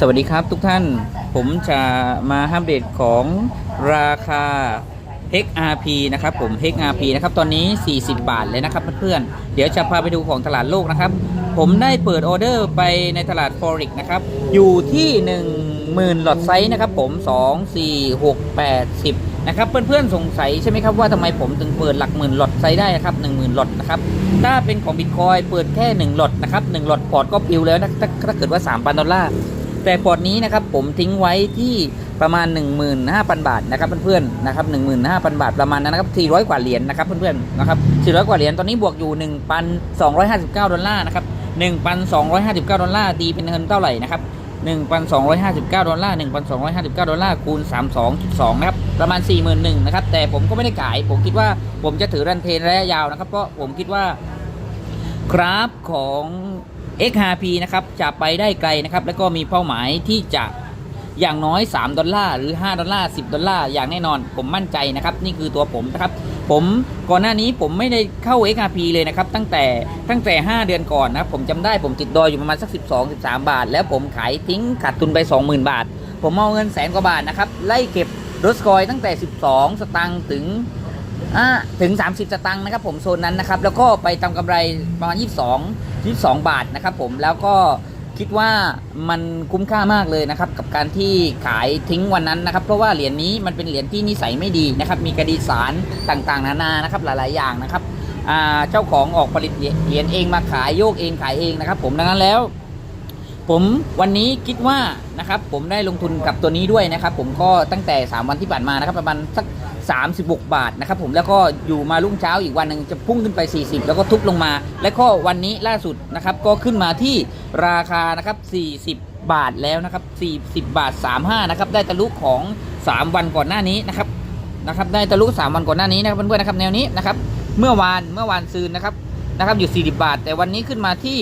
สวัสดีครับทุกท่านผมจะมาอัปเดตของราคา XRP นะครับผม XRP นะครับตอนนี้ 40 บาทเลยนะครับเพื่อนๆเดี๋ยวจะพาไปดูของตลาดโลกนะครับ ผมได้เปิดออเดอร์ไปในตลาด Forex นะครับ อยู่ที่ 10,000หลอดไซส์นะครับผม 2 4 6 8 10 นะครับ เพื่อนๆสงสัยใช่ไหมครับว่าทำไมผมถึงเปิดหลักหมื่นหลอดไซส์ได้ครับ 10,000หลอดนะครับถ้าเป็นของบิตคอยเปิดแค่ 1 หลอดนะครับ 1 หลอดพอร์ตก็ปิวแล้วนะถ้าถ้าเกิดว่า 3,000 ดอลลาร์ แต่พอร์ตนี้นะครับผมทิ้งไว้ที่ประมาณ 15,000 บาทนะครับเพื่อนๆนะครับ15,000 บาทประมาณนั้นนะครับ400 กว่าเหรียญนะครับเพื่อนๆนะครับ400 กว่าเหรียญตอนนี้บวกอยู่ 1,259 ดอลลาร์นะครับ1,259 ดอลลาร์ตีเป็นเงินเท่าไหร่นะครับ1,259 ดอลลาร์ 1,259 ดอลลาร์คูณ 32.2 นะครับ ประมาณ 41,000นะครับ แต่ผมก็ไม่ได้ขาย ผมคิดว่าผมจะถือรันเทนระยะยาวนะครับ เพราะผมคิดว่า กราฟของ XRP นะครับ จะไปได้ไกลนะครับ แล้วก็มีเป้าหมายที่จะอย่างน้อย 3 ดอลลาร์หรือ 5 ดอลลาร์ 10 ดอลลาร์อย่างแน่นอน ผมมั่นใจนะครับ นี่คือตัวผมนะครับ ผมก่อนหน้านี้ผมไม่ได้เข้า XRP เลยนะครับ ตั้งแต่ตั้งแต่ 5 เดือนก่อนนะครับ ผมจำได้ผมติดดอยอยู่ประมาณสัก 12 13 บาท แล้วผมขายทิ้งขาดทุนไป 20,000 บาท ผมเอาเงินแสนกว่าบาทนะครับ ไล่เก็บรถสกอยตั้งแต่ 12 สตางค์ถึง อ่าถึง 30 สตังค์นะครับผมโซนนั้นนะครับ แล้วก็ไปทำกำไรประมาณ 22 22 บาทนะครับผมแล้วก็คิดว่ามันคุ้มค่ามากเลยนะครับ กับการที่ขายทิ้งวันนั้นนะครับ เพราะว่าเหรียญนี้มันเป็นเหรียญที่นิสัยไม่ดีนะครับ มีกระดีสารต่างๆ นานานะครับหลายๆ อย่างนะครับเจ้าของออกผลิตเหรียญเองมาขายโยกเองขายเองนะครับ ผมดังนั้นแล้ว ผมวันนี้คิดว่านะครับ ผมได้ลงทุนกับตัวนี้ด้วยนะครับ ผมก็ตั้งแต่ 3 วันที่ผ่านมานะครับ ประมาณสัก 36 บาทนะครับผมแล้วก็อยู่มารุ่งเช้าอีกวันหนึ่งจะพุ่งขึ้นไป 40 แล้วก็ทุบลงมา และก็วันนี้ล่าสุดนะครับก็ขึ้นมาที่ราคานะครับ 40 บาทแล้วนะครับ40 บาท 35นะครับได้ทะลุของ 3 วันก่อนหน้านี้นะครับนะครับได้ทะลุ 3 วันก่อนหน้านี้นะครับเพื่อนๆนะครับแนวนี้นะครับเมื่อวานเมื่อวานซืนนะครับนะครับอยู่ 40 บาท แต่วันนี้ขึ้นมาที่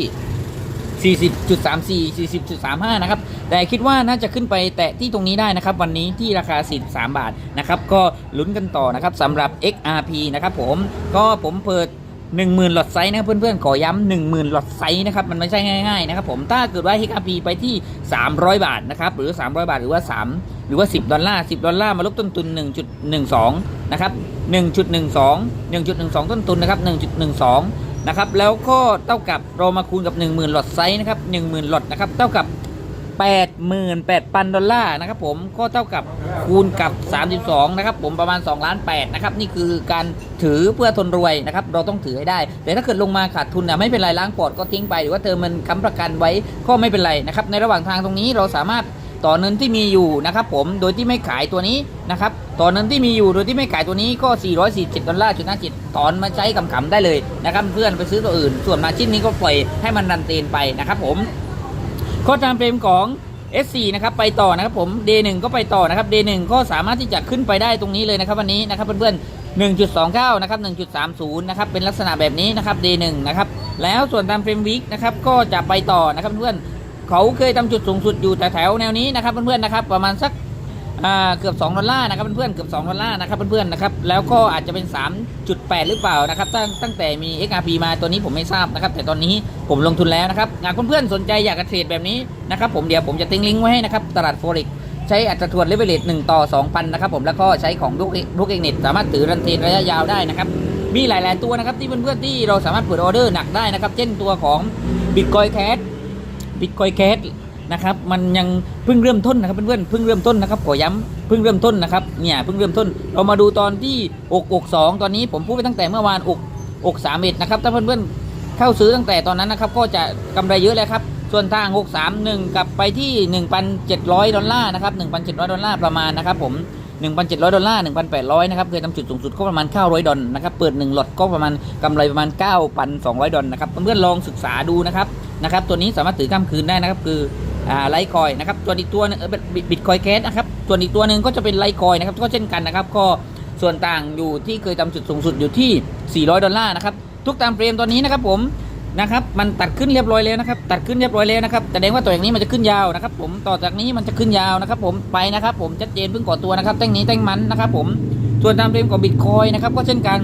40.34 40.35 นะครับ แต่คิดว่าน่าจะขึ้นไปแตะที่ตรงนี้ได้นะครับ วันนี้ที่ราคา 43 บาทนะครับ ก็ลุ้นกันต่อนะครับสำหรับ XRP นะครับผม ก็ผมเปิด 10,000หลอดไซส์นะครับเพื่อนๆขอย้ำ10,000หลอดไซส์นะครับมันไม่ใช่ง่ายๆนะครับผมถ้าเกิดว่า XRP ไปที่ 300 บาทนะครับหรือ 300 บาทหรือว่า 3 หรือว่า 10 ดอลลาร์ 10 ดอลลาร์มาลบต้นทุน 1.12 นะครับ 1.12 1.12 ต้นทุนนะครับ 1.12 นะครับแล้วก็เท่ากับเรามาคูณกับ 10,000หลอดไซส์นะครับ10,000หลอดนะครับเท่ากับ 88,000 ดอลลาร์นะครับผมก็เท่ากับคูณกับ 32 นะครับผมประมาณ2ล้าน8นะครับนี่คือการถือเพื่อทนรวยนะครับเราต้องถือให้ได้ แต่ถ้าเกิดลงมาขาดทุนนะไม่เป็นไรล้างปอดก็ทิ้งไปหรือว่าเติมมันค้ำประกันไว้ก็ไม่เป็นไรนะครับในระหว่างทางตรงนี้เราสามารถต่อเงินที่มีอยู่นะครับผมโดยที่ไม่ขายตัวนี้นะครับต่อเงินที่มีอยู่โดยที่ไม่ขายตัวนี้ก็ 447 ดอลลาร์จุดห้าจิตถอนมาใช้ขำได้เลยนะครับเพื่อนไปซื้อตัวอื่น ส่วนมาชิ้นนี้ก็ปล่อยให้มันดันเตนไปนะครับผม ข้อตามเฟรมของ S4 นะครับไปต่อนะครับผม D1 ก็ไปต่อนะครับ D1 ก็สามารถที่จะขึ้นไปได้ตรงนี้เลยนะครับวันนี้นะครับเพื่อนๆ1.29นะครับ1.30นะครับเป็นลักษณะแบบนี้นะครับ D1 นะครับแล้วส่วนตามเฟรมวิกนะครับก็จะไปต่อนะครับเพื่อนๆเขาเคยทำจุดสูงสุดอยู่แถวๆแนวนี้นะครับเพื่อนๆนะครับประมาณสัก เกือบ 2 ดอลลาร์นะครับเพื่อนๆเกือบ 2 ดอลลาร์นะครับเพื่อนๆนะครับแล้วก็อาจจะเป็น 3.8 หรือเปล่านะครับตั้งตั้งแต่มี XRP มาตัวนี้ผมไม่ทราบนะครับ แต่ตอนนี้ผมลงทุนแล้วนะครับหากเพื่อนๆสนใจอยากจะเทรดแบบนี้นะครับผมเดี๋ยวผมจะทิ้งลิงก์ไว้ให้นะครับตลาด Forex ใช้อัตราทวนเลเวลเลต1ต่อ 2,000 นะครับผมแล้วก็ใช้ของลูกลูกเอกเน็ตสามารถถือรันเทรนระยะยาวได้นะครับมีหลาย ๆ ตัวนะครับที่เพื่อนๆที่เราสามารถเปิดออเดอร์หนักได้นะครับเช่นตัวของ Bitcoin Cash Bitcoin Cash นะครับมันยังเพิ่งเริ่มต้นนะครับเพื่อนๆเพิ่งเริ่มต้นนะครับขอย้ำเพิ่งเริ่มต้นนะครับเนี่ยเพิ่งเริ่มต้นเรามาดูตอนที่อกอกสองตอนนี้ผมพูดไปตั้งแต่เมื่อวานอกอกสามเอ็ดนะครับถ้าเพื่อนๆเข้าซื้อตั้งแต่ตอนนั้นนะครับก็จะกำไรเยอะเลยครับส่วนทาง6 3 1กลับไปที่ 1,700 ดอลลาร์นะครับ1,700 ดอลลาร์ประมาณนะครับผม1,700 ดอลลาร์ 1,800 นะครับ เคยทำจุดสูงสุดก็ประมาณ 900 ดอลนะครับ เปิด 1 หลอดก็ประมาณกำไรประมาณ 9,200 ดอลนะครับ เพื่อนๆลองศึกษาดูนะครับ นะครับ ตัวนี้สามารถถือข้ามคืนได้นะครับ คืออ่า ไลคอยนะครับตัวอีกตัวนึงบิตคอยแคสนะครับส่วนอีกตัวหนึ่งก็จะเป็นไลคอยนะครับก็เช่นกันนะครับก็ส่วนต่างอยู่ที่เคยทำจุดสูงสุดอยู่ที่ 400 ดอลลาร์นะครับทุกตามเฟรมตอนนี้นะครับผมนะครับมันตัดขึ้นเรียบร้อยแล้วนะครับตัดขึ้นเรียบร้อยแล้วนะครับแสดงว่าตัวอย่างนี้มันจะขึ้นยาวนะครับผมต่อจากนี้มันจะขึ้นยาวนะครับผมไปนะครับผมชัดเจนเพิ่งก่อตัวนะครับแท่งนี้แท่งมันนะครับผมส่วนตามเฟรมของบิตคอยนะครับก็เช่นกัน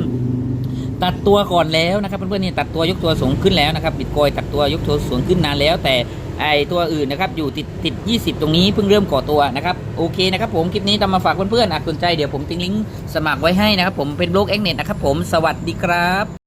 ตัดตัวก่อนแล้วนะครับเพื่อนๆนี่ตัดตัวยกตัวสูงขึ้นแล้วนะครับบิตคอยตัดตัวยกตัวสูงขึ้นนานแล้ว แต่ ไอตัวอื่นนะครับอยู่ติดติด 20 ตรงนี้เพิ่งเริ่มก่อตัวนะครับโอเคนะครับผมคลิปนี้ทำมาฝากเพื่อนๆอะสนใจเดี๋ยวผมทิ้งลิงก์สมัครไว้ให้นะครับผมเป็นบล็อกแอคเน็ตนะครับผมสวัสดีครับ